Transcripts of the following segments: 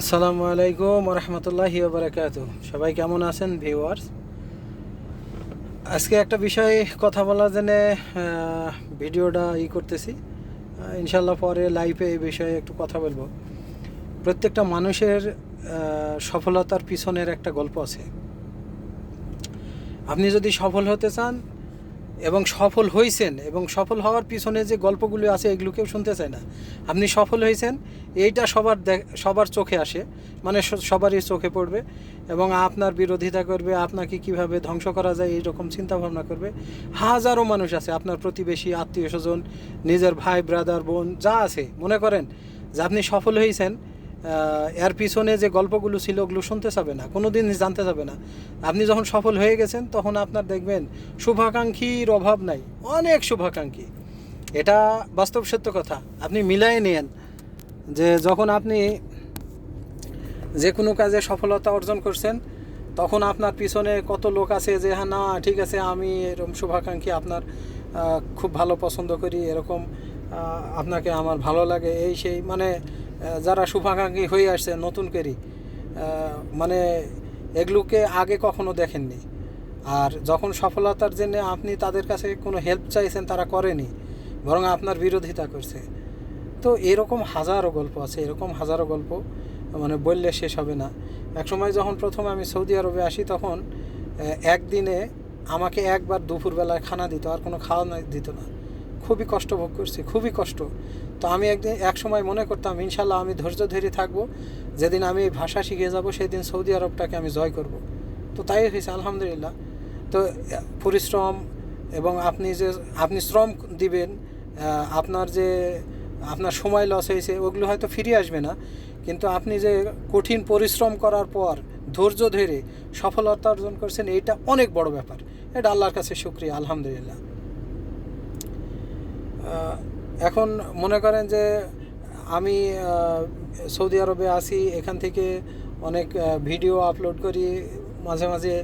আসসালামু আলাইকুম রহমতুল্লাহি বারাকাতু সবাই কেমন আছেন ভিউয়ার্স? আজকে একটা বিষয়ে কথা বলার জন্য ভিডিওটা ই করতেছি। ইনশাল্লাহ পরে লাইভে এই বিষয়ে একটু কথা বলব। প্রত্যেকটা মানুষের সফলতার পিছনের একটা গল্প আছে। আপনি যদি সফল হতে চান এবং সফল হয়েছেন এবং সফল হওয়ার পিছনে যে গল্পগুলো আছে এগুলো কেউ শুনতে চায় না। আপনি সফল হয়েছেন এইটা সবার সবার চোখে আসে মানে সবারই চোখে পড়বে এবং আপনার বিরোধিতা করবে, আপনাকে কীভাবে ধ্বংস করা যায় এইরকম চিন্তা ভাবনা করবে। হাজারো মানুষ আছে, আপনার প্রতিবেশী, আত্মীয় স্বজন, নিজের ভাই ব্রাদার বোন, যা আছে। মনে করেন যে আপনি সফল হয়েছেন এর পিছনে যে গল্পগুলো ছিল, ওগুলো শুনতে চাবে না কোনো দিন জানতে চাবে না। আপনি যখন সফল হয়ে গেছেন, তখন আপনার দেখবেন শুভাকাঙ্ক্ষীর অভাব নাই, অনেক শুভাকাঙ্ক্ষী। এটা বাস্তব সত্য কথা, আপনি মিলাই নেন যে যখন আপনি যে কোনো কাজে সফলতা অর্জন করছেন, তখন আপনার পিছনে কত লোক আছে যে হ্যাঁ না, ঠিক আছে, আমি এরকম শুভাকাঙ্ক্ষী, আপনার খুব ভালো পছন্দ করি, এরকম আপনাকে আমার ভালো লাগে, এই সেই মানে যারা শুভাকাঙ্ক্ষী হয়ে আসছে, নতুন করি মানে এগুলোকে আগে কখনো দেখেননি। আর যখন সফলতার জন্য আপনি তাদের কাছে কোনো হেল্প চাইছেন, তারা করেনি, বরং আপনার বিরোধিতা করছে। তো এরকম হাজারো গল্প আছে, এরকম হাজারো গল্প মানে বললে শেষ হবে না। এক সময় যখন প্রথম আমি সৌদি আরবে আসি, তখন একদিনে আমাকে একবার দুপুরবেলায় খানা দিত, আর কোনো খাওয়া দিত না। খুবই কষ্ট ভোগ করছি, খুবই কষ্ট। তো আমি একদিন এক সময় মনে করতাম, ইনশাল্লাহ আমি ধৈর্য ধরে থাকব। যেদিন আমি এই ভাষা শিখে যাব, সেদিন সৌদি আরবটাকে আমি জয় করব। তো তাই হয়েছে, আলহামদুলিল্লাহ। তো পরিশ্রম এবং আপনি যে আপনি শ্রম দিবেন আপনার যে আপনার সময় লস হয়েছে, ওগুলো হয়তো ফিরে আসবে না। কিন্তু আপনি যে কঠিন পরিশ্রম করার পর ধৈর্য ধরে সফলতা অর্জন করছেন, এইটা অনেক বড় ব্যাপার। এটা আল্লাহর কাছে শুক্রিয়া, আলহামদুলিল্লাহ। এখন মনে করেন যে আমি সৌদি আরবে আসি, এখান থেকে অনেক ভিডিও আপলোড করি, মাঝে মাঝে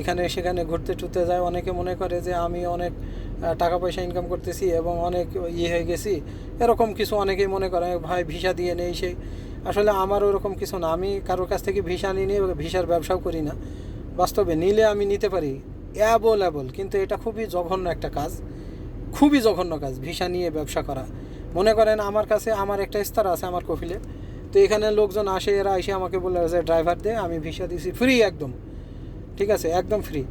এখানে সেখানে ঘুরতে টুরতে যায় অনেকে মনে করে যে আমি অনেক টাকা পয়সা ইনকাম করতেছি এবং অনেক ইয়ে হয়ে গেছি। এরকম কিছু অনেকেই মনে করে ভাই ভিসা দিয়ে নেই সেই আসলে আমার ওরকম কিছু না। আমি কারোর কাছ থেকে ভিসা নিয়ে নিয়ে ভিসার ব্যবসাও করি না। বাস্তবে নিলে আমি নিতে পারি অ্যাবল অ্যাবল কিন্তু এটা খুবই জঘন্য একটা কাজ। খুবই জঘন্য কাজ, ভিসা নিয়ে ব্যবসা করা। মনে করেন আমার কাছে আমার একটা স্তর আছে আমার কফিলে। তো এখানে লোকজন আসে, এরা এসে আমাকে বলে যে ড্রাইভার দে, আমি ভিসা দিছি ফ্রি একদম। ঠিক আছে, একদম ফ্রি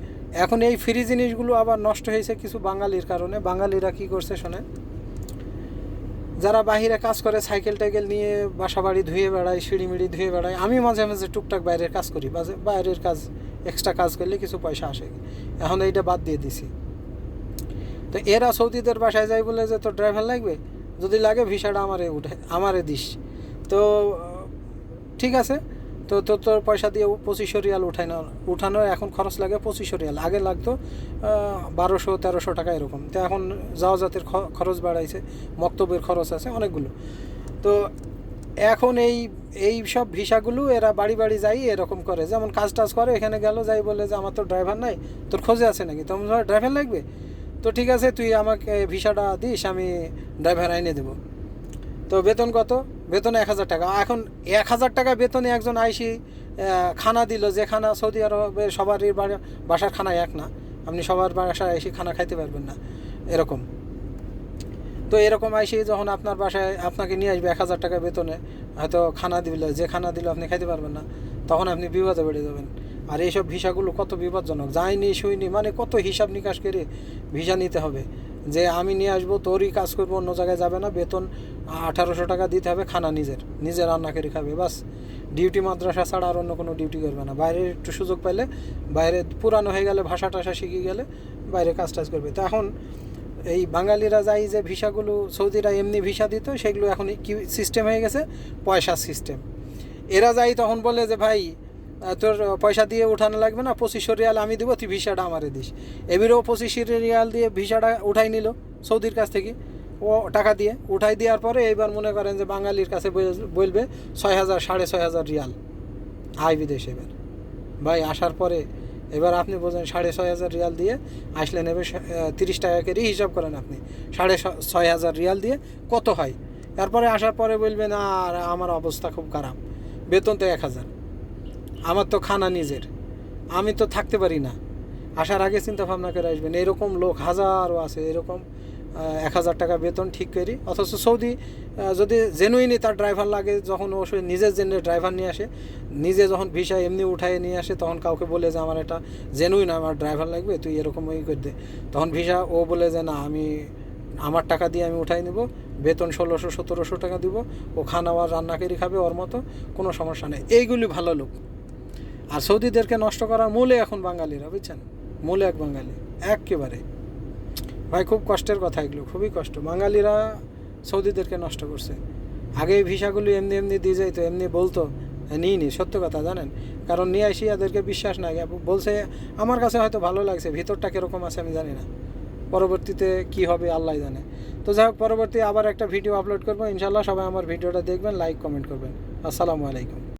এখন এই ফ্রি জিনিসগুলো আবার নষ্ট হয়েছে কিছু বাঙালির কারণে। বাঙালিরা কি করছে শোনেন? যারা বাহিরে কাজ করে, সাইকেল টাইকেল নিয়ে বাসা বাড়ি ধুয়ে বেড়ায় সিঁড়ি মিড়ি ধুয়ে বেড়ায়, আমি মাঝে মাঝে টুকটাক বাইরের কাজ করি। বাইরের কাজ এক্সট্রা কাজ করলে কিছু পয়সা আসে। এখন এইটা বাদ দিয়ে দিছি। তো এরা সৌদিদের বাসায় যাই বলে যে, তোর ড্রাইভার লাগবে? যদি লাগে, ভিসাটা আমারে উঠে, আমারে দিস। তো, ঠিক আছে। তো তো তোর পয়সা দিয়ে পঁচিশশো রিয়াল উঠাই না উঠানো, এখন খরচ লাগে পঁচিশশো রিয়াল। আগে লাগতো বারোশো, তেরোশো টাকা এরকম। তো এখন যাওয়া জাতের খরচ বাড়াইছে, মক্তবের খরচ আছে অনেকগুলো। তো, এখন এই এই সব ভিসাগুলো এরা বাড়ি বাড়ি যাই এরকম করে। যেমন কাজ টাজ করে, এখানে গেল, যাই বলে যে, আমার তো ড্রাইভার নাই, তোর খোঁজে আছে নাকি? তখন ড্রাইভার লাগবে? তো ঠিক আছে, তুই আমাকে ভিসাটা দিস, আমি ড্রাইভার আইনে দেবো। তো বেতন কত? বেতন এক হাজার টাকা। এখন এক হাজার টাকা বেতনে একজন আইসি খানা দিল, যে খানা সৌদি আরবে সবারই বাসার খানা এক না। আপনি সবার বাসায় এসে খানা খাইতে পারবেন না, এরকম। তো এরকম আইসি যখন আপনার বাসায় আপনাকে নিয়ে আসবে এক হাজার টাকা বেতনে, হয়তো খানা দিল, যে খানা দিল আপনি খাইতে পারবেন না, তখন আপনি বিপদে বেড়ে যাবেন। আর এইসব ভিসাগুলো কত বিপজ্জনক? যাইনি শুইনি মানে কত হিসাব নিকাশ করে ভিসা নিতে হবে? যে আমি নিয়ে আসব, তোরই কাজ করব, অন্য জায়গায় যাবে না, বেতন আঠারোশো টাকা দিতে হবে খানা নিজের, নিজে রান্না করে খাবে, বাস। ডিউটি মাদ্রাসা ছাড়া আর অন্য কোনো ডিউটি করবে না। বাইরে একটু সুযোগ পাইলে, বাইরে পুরানো হয়ে গেলে ভাষা টাষা শিখে গেলে বাইরে কাজ টাজ করবে। তো এখন এই বাঙালিরা যাই যে ভিসাগুলো, সৌদিরা এমনি ভিসা দিত, সেগুলো এখন কি সিস্টেম হয়ে গেছে? পয়সার সিস্টেম এরা যাই তখন বলে যে, ভাই তোর পয়সা দিয়ে উঠানো লাগবে না, পঁচিশশো রিয়াল আমি দেবো, তুই ভিসাটা আমারে দিস। এবারেও পঁচিশশো রিয়াল দিয়ে ভিসাটা উঠাই নিল, সৌদির কাছ থেকে। ও, টাকা দিয়ে, উঠাই দেওয়ার পরে এইবার মনে করেন যে বাঙালির কাছে বল- বলবে ছয় হাজার, সাড়ে ছয় হাজার রিয়াল। আয় বিদেশ এবার। ভাই, আসার পরে এবার আপনি বোঝেন সাড়ে ছয় হাজার রিয়াল দিয়ে আসলেন নেবে তিরিশ টাকা করে হিসাব করেন আপনি। সাড়ে ছয় হাজার রিয়াল দিয়ে কত হয়? তারপরে আসার পরে বলবেন, আর আমার অবস্থা খুব খারাপ। বেতন তো এক হাজার। আমার তো খানা নিজের। আমি তো থাকতে পারি না। আসার আগে চিন্তা ভাবনা করে আসবেন, এরকম লোক হাজারও আছে, এরকম এক হাজার টাকা বেতন ঠিক করি। অথচ সৌদি যদি জেনুইনই তার ড্রাইভার লাগে, যখন ও নিজের জেনে ড্রাইভার নিয়ে আসে, নিজে যখন ভিসা এমনি উঠায় নিয়ে আসে, তখন কাউকে বলে যে, আমার এটা জেনুইন আমার ড্রাইভার লাগবে, তুই এরকম ওই করে দে। তখন ভিসা ও বলে যে, না, আমি আমার টাকা দিয়ে আমি উঠাই নেব, বেতন ষোলোশো সতেরোশো টাকা দিব, ও খানা আর রান্না করে খাবে ওর মতো, কোনো সমস্যা নেই। এইগুলি ভালো লোক। আর সৌদিদেরকে নষ্ট করার মূলে এখন বাঙালিরা, বুঝছেন? মূলে এক বাঙালি একেবারে ভাই, খুব কষ্টের কথা এগুলো, খুবই কষ্ট। বাঙালিরা সৌদিদেরকে নষ্ট করছে। আগে এই ভিসাগুলি এমনি এমনি দিয়ে যাইতো, এমনি বলতো নিই নি, সত্য কথা, জানেন? কারণ নিয়ে আসি এদেরকে বিশ্বাস নাই বলছে, আমার কাছে হয়তো ভালো লাগছে, ভিতরটা কীরকম আছে আমি জানি না। পরবর্তীতে কি হবে, আল্লাহ জানে। তো যাই হোক, পরবর্তী আবার একটা ভিডিও আপলোড করব। ইনশাল্লাহ সবাই আমার ভিডিওটা দেখবেন, লাইক, কমেন্ট করবেন। আসসালামু আলাইকুম।